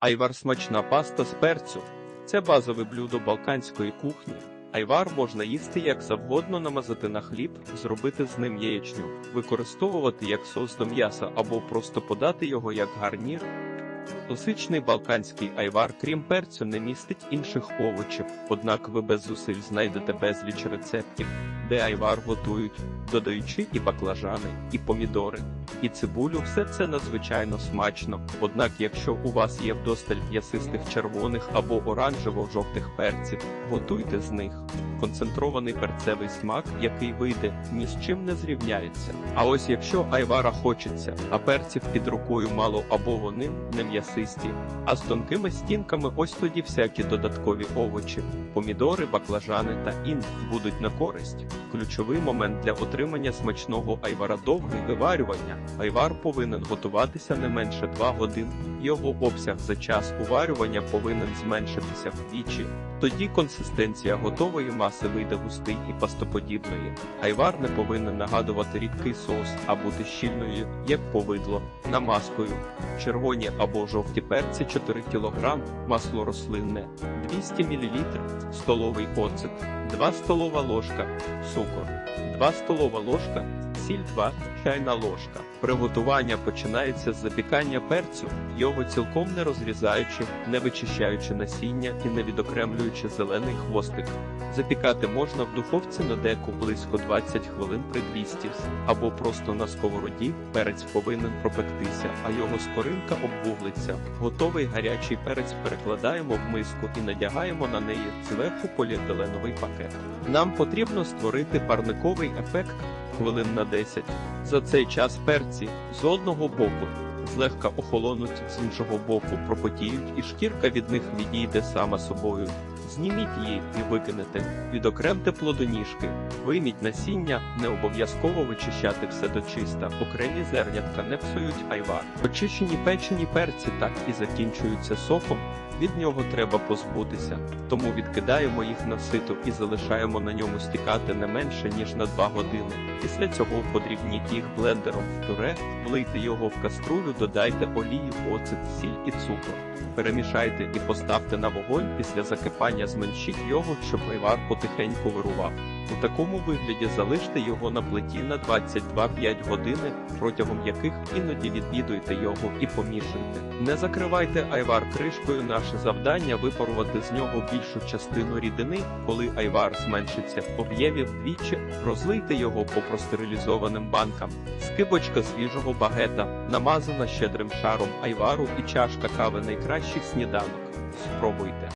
Айвар смачна паста з перцю. Це базове блюдо балканської кухні. Айвар можна їсти як завгодно, намазати на хліб, зробити з ним яєчню, використовувати як сос до м'яса або просто подати його як гарнір. Класичний балканський айвар, крім перцю, не містить інших овочів, однак ви без зусиль знайдете безліч рецептів, де айвар готують, додаючи і баклажани, і помідори, і цибулю. Все це надзвичайно смачно. Однак, якщо у вас є вдосталь м'ясистих червоних або оранжево-жовтих перців, готуйте з них. Концентрований перцевий смак, який вийде, ні з чим не зрівняється. А ось якщо айвара хочеться, а перців під рукою мало або вони не м'ясисті, а з тонкими стінками ось тоді всякі додаткові овочі, помідори, баклажани та ін будуть на користь. Ключовий момент для отримання смачного айвара довге виварювання. Айвар повинен готуватися не менше 2 годин. Його обсяг за час уварювання повинен зменшитися вдвічі. Тоді консистенція готової маси вийде густий і пастоподібної. Айвар не повинен нагадувати рідкий соус, а бути щільною, як повидло, намазкою. Червоні або жовті перці 4 кг, масло рослинне, 200 мл, столовий оцет, 2 столова ложка, цукор, 2 столова ложка, сіль 2 чайна ложка. Приготування починається з запікання перцю, його цілком не розрізаючи, не вичищаючи насіння і не відокремлюючи зелений хвостик. Запікати можна в духовці на деку близько 20 хвилин при 200 або просто на сковороді. Перець повинен пропектися, а його скоринка обвуглиться. Готовий гарячий перець перекладаємо в миску і надягаємо на неї зверху поліетиленовий пакет. Нам потрібно створити парниковий ефект хвилин на 10. За цей час перці з одного боку злегка охолонуть, з іншого боку пропотіють, і шкірка від них відійде сама собою. Зніміть її і викинете. Відокремте плодоніжки, вийміть насіння, не обов'язково вичищати все до чиста. Окремі зернятка не псують айвар. Очищені печені перці так і закінчуються соком. Від нього треба позбутися, тому відкидаємо їх на сито і залишаємо на ньому стікати не менше ніж на 2 години. Після цього подрібніть їх блендером в пюре, влийте його в каструлю, додайте олію, оцет, сіль і цукор. Перемішайте і поставте на вогонь після закипання зменшіть його, щоб айвар потихеньку вирував. У такому вигляді залиште його на плиті на 22-5 години, протягом яких іноді відвідуйте його і помішуйте. Не закривайте айвар кришкою. Наше завдання випарувати з нього більшу частину рідини. Коли айвар зменшиться в об'ємі вдвічі, розлийте його по простерилізованим банкам. Скибочка свіжого багета, намазана щедрим шаром айвару і чашка кави найкращий сніданок. Спробуйте.